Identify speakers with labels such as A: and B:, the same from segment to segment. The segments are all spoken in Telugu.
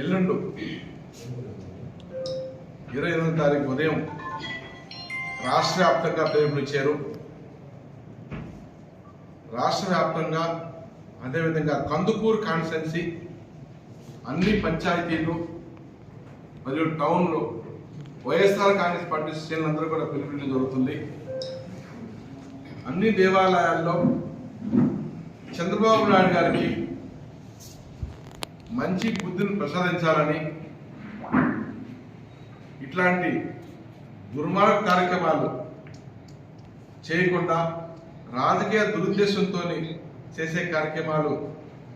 A: ఎల్లుండు. ఇరవై ఎనిమిది తారీఖు ఉదయం రాష్ట్ర వ్యాప్తంగా పిలుపునిచ్చారు రాష్ట్ర వ్యాప్తంగా అదేవిధంగా కందుకూరు కాన్స్టెన్సీ అన్ని పంచాయతీలు మరియు టౌన్లో వైఎస్ఆర్ కాంగ్రెస్ పార్టీ శ్రేణులందరూ కూడా పిలుపునివ్వడం జరుగుతుంది. అన్ని దేవాలయాల్లో చంద్రబాబు నాయుడు గారికి మంచి బుద్ధిని ప్రసాదించాలని ఇట్లాంటి దుర్మార్గ కార్యక్రమాలు చేయకుండా రాజకీయ దురుద్దేశంతో చేసే కార్యక్రమాలు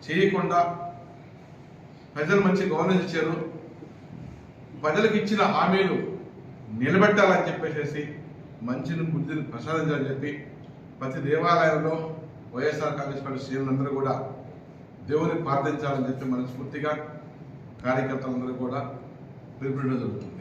A: చేయకుండా ప్రజలు మంచి గవర్నెన్స్ ఇచ్చారు. ప్రజలకు ఇచ్చిన హామీలు నిలబెట్టాలని చెప్పేసి మంచిని బుద్ధిని ప్రసాదించాలని చెప్పి ప్రతి దేవాలయంలో వైఎస్ఆర్ కాంగ్రెస్ పార్టీ శ్రేణులందరూ కూడా దేవుని ప్రార్థించాలని చెప్పి మనస్ఫూర్తిగా కార్యకర్తలందరూ కూడా పిలుపునివ్వడం జరుగుతుంది.